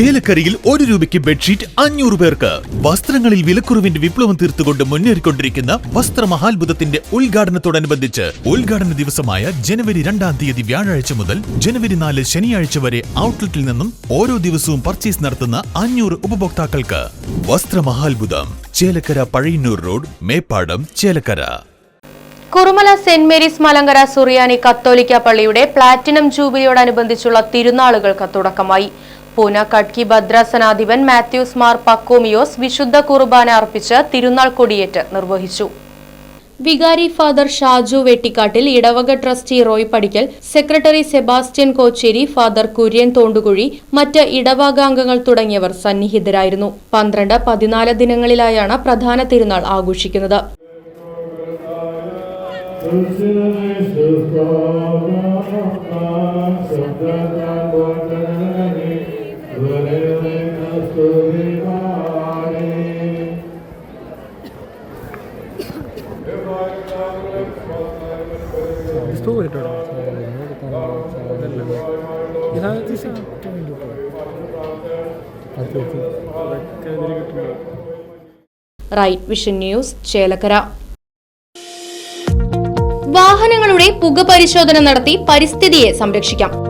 ചേലക്കരയിൽ ഒരു രൂപയ്ക്ക് ബെഡ്ഷീറ്റ് അഞ്ഞൂറ് പേർക്ക്. വസ്ത്രങ്ങളിൽ വിലക്കുറവിന്റെ വിപ്ലവം തീർത്തുകൊണ്ട് മുന്നേറിക്കൊണ്ടിരിക്കുന്ന വസ്ത്രമഹാത്ഭുതത്തിന്റെ ഉദ്ഘാടനത്തോടനുബന്ധിച്ച് ഉദ്ഘാടന ദിവസമായ ജനുവരി രണ്ടാം തീയതി വ്യാഴാഴ്ച മുതൽ ജനുവരി നാല് ശനിയാഴ്ച വരെ ഔട്ട്ലെറ്റിൽ നിന്നും ഓരോ ദിവസവും പർച്ചേസ് നടത്തുന്ന അഞ്ഞൂറ് ഉപഭോക്താക്കൾക്ക്. വസ്ത്രമഹാത്ഭുതം Chelakkara Pazhayannur road Meppadam Chelakkara. Kurumala saint Mary's Malankara Suriyani കത്തോലിക്ക പള്ളിയുടെ പ്ലാറ്റിനം ജൂബിലിയോടനുബന്ധിച്ചുള്ള തിരുനാളുകൾക്ക് തുടക്കമായി. പൂന കട്കി ഭദ്രാസനാധിപൻ മാത്യൂസ് മാർ പക്കോമിയോസ് വിശുദ്ധ കുർബാന അർപ്പിച്ച് തിരുനാൾ കൊടിയേറ്റ് നിർവഹിച്ചു. വികാരി ഫാദർ ഷാജു വെട്ടിക്കാട്ടിൽ ഇടവക trustee Roy Padickal secretary Sebastian Kocheri father Kurian Thondukuzhi മറ്റ് ഇടവകാംഗങ്ങൾ തുടങ്ങിയവർ സന്നിഹിതരായിരുന്നു. പന്ത്രണ്ട് പതിനാല് ദിനങ്ങളിലായാണ് പ്രധാന തിരുനാൾ ആഘോഷിക്കുന്നത്. റൈറ്റ് വിഷൻ ന്യൂസ് ചേലക്കര വാഹനങ്ങളുടെ പുക പരിശോധന നടത്തി പരിസ്ഥിതിയെ സംരക്ഷിക്കാം.